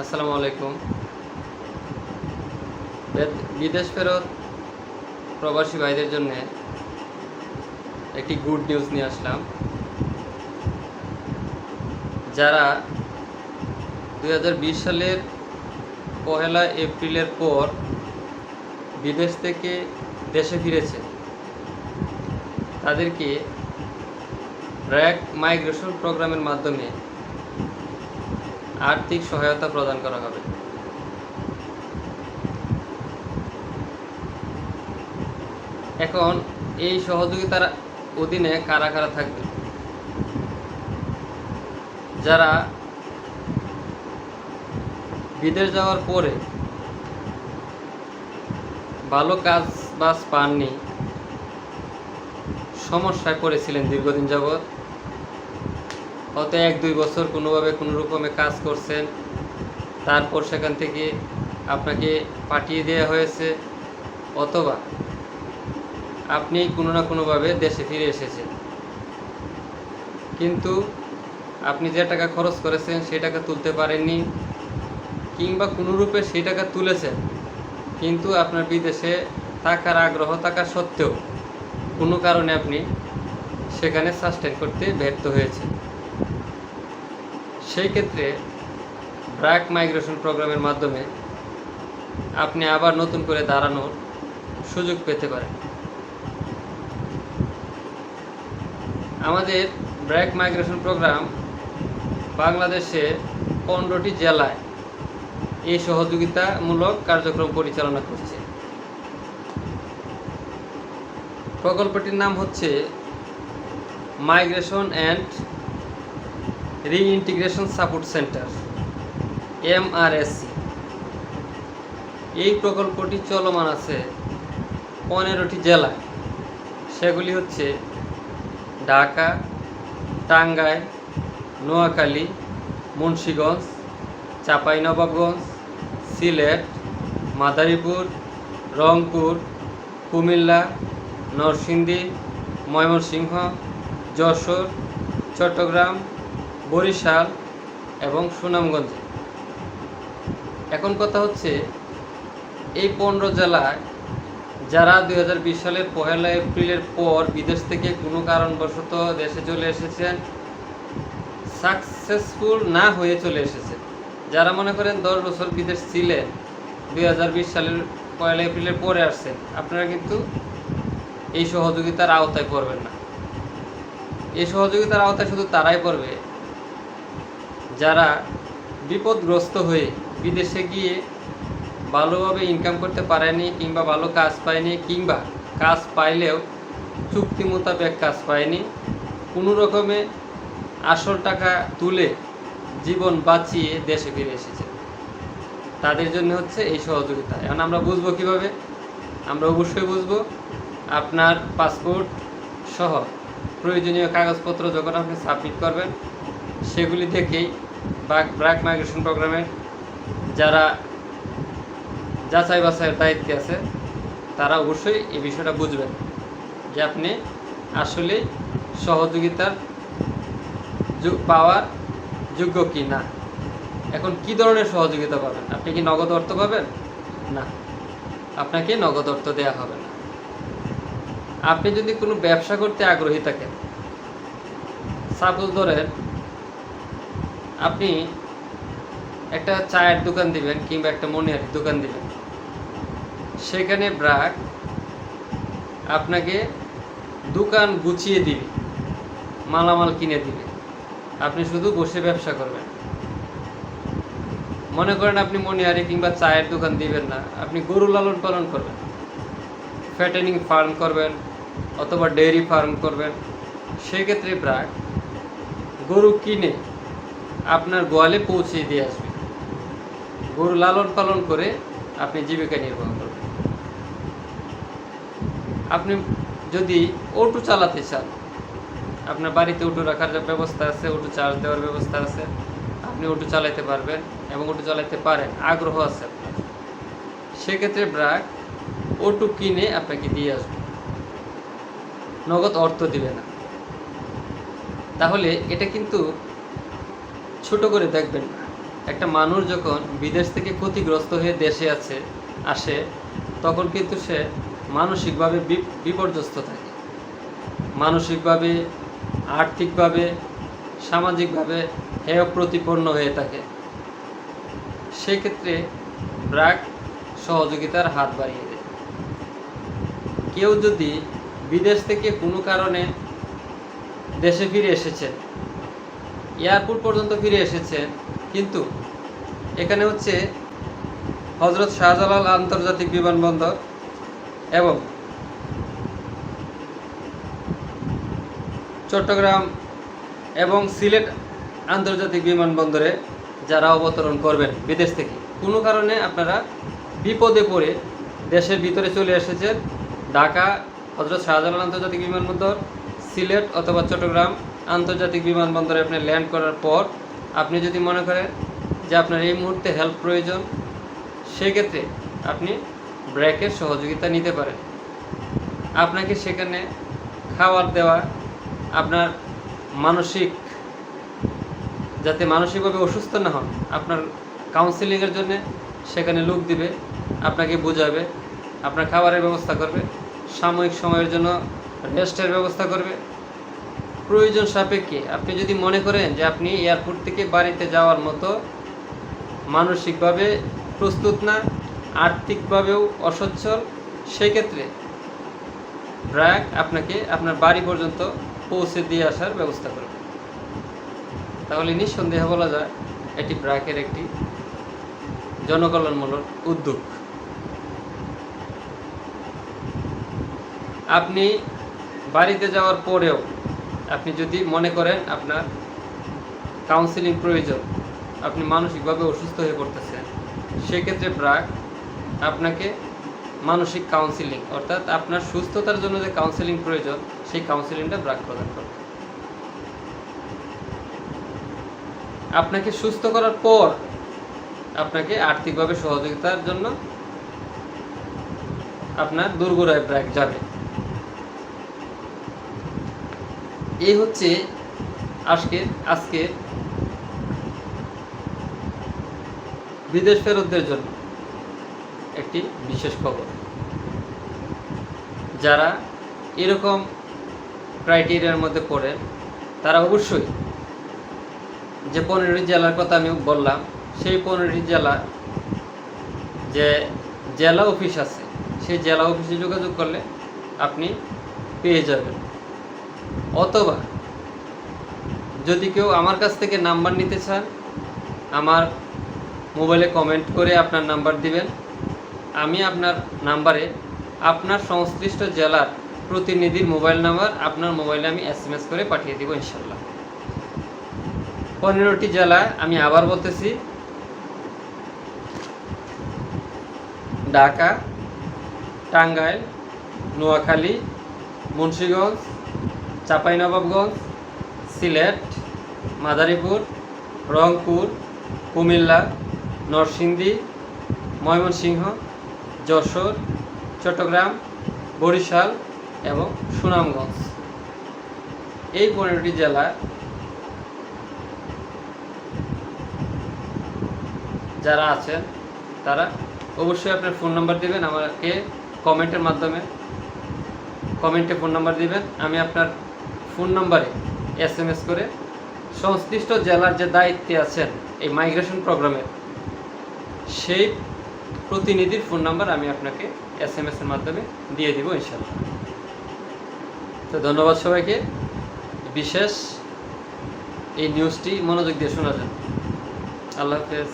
আসসালামু আলাইকুম। বিদেশ ফেরত প্রবাসী ভাইদের জন্য একটি গুড নিউজ নিয়ে আসলাম। যারা দু হাজার বিশ সালের পহেলা এপ্রিলের পর বিদেশ থেকে দেশে ফিরেছে, তাদেরকে র্যাক মাইগ্রেশন প্রোগ্রামের মাধ্যমে আর্থিক সহায়তা প্রদান করা হবে। এখন এই সহযোগিতার অধীনে কারা কারা থাকবে? যারা বিদেশ যাওয়ার পরে ভালো কাজ বাজ পাননি, সমস্যায় পড়েছিলেন দীর্ঘদিন যাবৎ হয়তো এক দুই বছর কোনোভাবে কোনো রকমে কাজ করছেন। তারপর সেখান থেকে আপনাকে পাঠিয়ে দেওয়া হয়েছে, অথবা আপনি কোনো না কোনোভাবে দেশে ফিরে এসেছেন। কিন্তু আপনি যে টাকা খরচ করেছেন সেই টাকা তুলতে পারেননি, কিংবা কোনো রূপে সেই টাকা তুলেছেন, কিন্তু আপনার বিদেশে থাকার আগ্রহ থাকা সত্ত্বেও কোনো কারণে আপনি সেখানে সাস্টেন করতে ব্যর্থ হয়েছেন। সেই ক্ষেত্রে ব্র্যাক মাইগ্রেশন প্রোগ্রামের মাধ্যমে আপনি আবার নতুন করে দাঁড়ানোর সুযোগ পেতে পারেন। আমাদের ব্র্যাক মাইগ্রেশন প্রোগ্রাম বাংলাদেশে পনেরোটি জেলায় এই সহযোগিতামূলক কার্যক্রম পরিচালনা করছে। প্রকল্পটির নাম হচ্ছে migration and reintegration support centre MRSC এই প্রকল্পটি চলমান আছে পনেরোটি জেলা সেগুলি হচ্ছে ঢাকা, টাঙ্গাইল, নোয়াখালী, মুন্সীগঞ্জ, চাঁপাইনবাবগঞ্জ, সিলেট, মাদারীপুর, রংপুর, কুমিল্লা, নরসিংদী, ময়মনসিংহ, যশোর, চট্টগ্রাম বরিশাল এবং সুনামগঞ্জে। এখন কথা হচ্ছে, এই পনেরো জেলায় যারা দুই হাজার বিশ সালের পহেলা এপ্রিলের পর বিদেশ থেকে কোনো কারণবশত দেশে চলে এসেছেন সাকসেসফুল না হয়ে চলে এসেছে যারা মনে করেন দশ বছর বিদেশ ছিলেন, দুই হাজার বিশ সালের পয়লা এপ্রিলের পরে আসছেন, আপনারা কিন্তু এই সহযোগিতার আওতায় পড়বেন না। এই সহযোগিতার আওতায় শুধু তারাই পড়বে যারা বিপদগ্রস্ত হয়ে বিদেশে গিয়ে ভালোভাবে ইনকাম করতে পারেনি কিংবা ভালো কাজ পায়নি কিংবা কাজ পাইলেও চুক্তি মোতাবেক কাজ পায়নি, কোনো রকমে আসল টাকা তুলে জীবন বাঁচিয়ে দেশে ফিরে এসেছে। তাদের জন্য হচ্ছে এই সহযোগিতা। এখন আমরা বুঝব কীভাবে? আমরা অবশ্যই বুঝব। আপনার পাসপোর্ট সহ প্রয়োজনীয় কাগজপত্র যখন আপনি সাবমিট করবেন, সেগুলি দেখেই ব্র্যাক মাইগ্রেশন প্রোগ্রামের যারা যাচাই বাছাইয়ের দায়িত্বে আছে, তারা অবশ্যই এই বিষয়টা বুঝবেন যে আপনি আসলে সহযোগিতার পাওয়ার যোগ্য কি না এখন কি ধরনের সহযোগিতা পাবেন? আপনি কি নগদ অর্থ পাবেন? না। আপনাকে নগদ অর্থ দেওয়া হবে না। আপনি যদি কোনো ব্যবসা করতে আগ্রহী থাকেন সাপোজ ধরেন আপনি একটা চায়ের দোকান দিবেন কিংবা একটা মনিহারির দোকান দিবেন। সেখানে ব্রাক আপনাকে দোকান গুছিয়ে দিবে, মালামাল কিনে দিবে। আপনি শুধু বসে ব্যবসা করবেন। মনে করেন আপনি মনিহারি কিংবা চায়ের দোকান দিবেন না, আপনি গরু লালন পালন করবেন। ফ্যাটেনিং ফার্ম করবেন অথবা ডেয়ারি ফার্ম করবেন। সেক্ষেত্রে ব্রাক গরু কিনে আপনার গোয়ালে পৌঁছে দিয়ে আসবে। গরু লালন পালন করে আপনি জীবিকা নির্বাহ করবেন। আপনি যদি অটো চালাতে চান, আপনার বাড়িতে অটো রাখার ব্যবস্থা আছে, অটো চার্জ দেওয়ার ব্যবস্থা আছে, আপনি অটো চালাতে পারবেন এবং অটো চালাতে পারেন, আগ্রহ আছে আপনার। সেক্ষেত্রে ব্রাক অটো কিনে আপনাকে দিয়ে আসবে। নগদ অর্থ দিবে না। তাহলে এটা কিন্তু ছোট করে দেখবেন, একটা মানুষ যখন বিদেশ থেকে ক্ষতিগ্রস্ত হয়ে দেশে আছে, আসে, তখন কিন্তু সে মানসিকভাবে বিপর্যস্ত থাকে। মানসিকভাবে, আর্থিকভাবে, সামাজিকভাবে হেয় প্রতিপন্ন হয়ে থাকে। সেক্ষেত্রে ব্রাক সহযোগিতার হাত বাড়িয়ে দেয়। কেউ যদি বিদেশ থেকে কোনো কারণে দেশে ফিরে এসেছেন এয়ারপোর্ট পর্যন্ত ফিরে এসেছেন কিন্তু এখানে হচ্ছে হজরত শাহজালাল আন্তর্জাতিক বিমানবন্দর এবং চট্টগ্রাম এবং সিলেট আন্তর্জাতিক বিমানবন্দরে যারা অবতরণ করবেন বিদেশ থেকে। কোনো কারণে আপনারা বিপদে পড়ে দেশের ভিতরে চলে এসেছেন ঢাকা হজরত শাহজালাল আন্তর্জাতিক বিমানবন্দর, সিলেট অথবা চট্টগ্রাম আন্তর্জাতিক বিমানবন্দরে আপনি ল্যান্ড করার পর আপনি যদি মনে করেন যে আপনার এই মুহূর্তে হেল্প প্রয়োজন, সেক্ষেত্রে আপনি ব্র্যাকের সহযোগিতা নিতে পারেন। আপনাকে সেখানে খাবার দেওয়া, আপনার মানসিক, যাতে মানসিকভাবে অসুস্থ না হন, আপনার কাউন্সিলিংয়ের জন্য সেখানে লোক দিবে, আপনাকে বোঝাবে, আপনার খাবারের ব্যবস্থা করবে, সাময়িক সময়ের জন্য রেস্টের ব্যবস্থা করবে প্রয়োজন সাপেক্ষে। আপনি যদি মনে করেন যে আপনি এয়ারপোর্ট থেকে বাড়িতে যাওয়ার মতো মানসিকভাবে প্রস্তুত না, আর্থিকভাবেও অসচ্ছল, সেক্ষেত্রে ব্র্যাক আপনাকে আপনার বাড়ি পর্যন্ত পৌঁছে দিয়ে আসার ব্যবস্থা করবে। তাহলে নিঃসন্দেহে বলা যায়, এটি ব্র্যাকের একটি জনকল্যাণমূলক উদ্যোগ। আপনি বাড়িতে যাওয়ার পরেও আপনি যদি মনে করেন আপনার কাউন্সিলিং প্রয়োজন, আপনি মানসিকভাবে অসুস্থ হয়ে পড়তেছেন, সেক্ষেত্রে ব্রাক, আপনাকে মানসিক কাউন্সিলিং অর্থাৎ আপনার সুস্থতার জন্য যে কাউন্সিলিং প্রয়োজন, সেই কাউন্সিলিংটা ব্রাক প্রদান করবে আপনাকে সুস্থ করার পর, আপনাকে আর্থিকভাবে সহযোগিতার জন্য আপনার দুর্গরায় ব্র্যাক যাবে। এই হচ্ছে আজকে আজকে বিদেশ ফেরতদের জন্য একটি বিশেষ খবর। যারা এরকম ক্রাইটেরিয়ার মধ্যে পড়েন, তারা অবশ্যই যে পনেরোটি জেলার কথা আমি বললাম, সেই পনেরোটি জেলা যে জেলা অফিস আছে, সেই জেলা অফিসে যোগাযোগ করলে আপনি পেয়ে যাবেন। অথবা যদি কেউ আমার কাছ থেকে নাম্বার নিতে চান, আমার মোবাইলে কমেন্ট করে আপনার নাম্বার দিবেন। আমি আপনার নাম্বারে আপনার সংশ্লিষ্ট জেলার প্রতিনিধির মোবাইল নাম্বার আপনার মোবাইলে আমি এস এম এস করে পাঠিয়ে দিব ইনশাল্লাহ। পনেরোটি জেলা আমি আবার বলতেছি। ঢাকা, টাঙ্গাইল, নোয়াখালী, মুন্সীগঞ্জ চাঁপাইনবাবগঞ্জ, সিলেট, মাদারীপুর, রংপুর, কুমিল্লা, নরসিংদী, ময়মনসিংহ, যশোর, চট্টগ্রাম, বরিশাল এবং সুনামগঞ্জ। এই পনেরোটি জেলা যারা আছেন, তারা অবশ্যই আপনার ফোন নাম্বার দেবেন, আমাকে কমেন্টের মাধ্যমে কমেন্টে ফোন নাম্বার দিবেন, আমি আপনার ফোন নাম্বারে এস এম এস করে সংশ্লিষ্ট জেলার যে দায়িত্বে আছেন এই মাইগ্রেশন প্রোগ্রামের সেই প্রতিনিধির ফোন নাম্বার আমি আপনাকে এস এম এসের মাধ্যমে দিয়ে দিব ইনশাল্লাহ তো ধন্যবাদ সবাইকে। বিশেষ এই নিউজটি মনোযোগ দিয়ে শোনার জন্য আল্লাহ হাফেজ।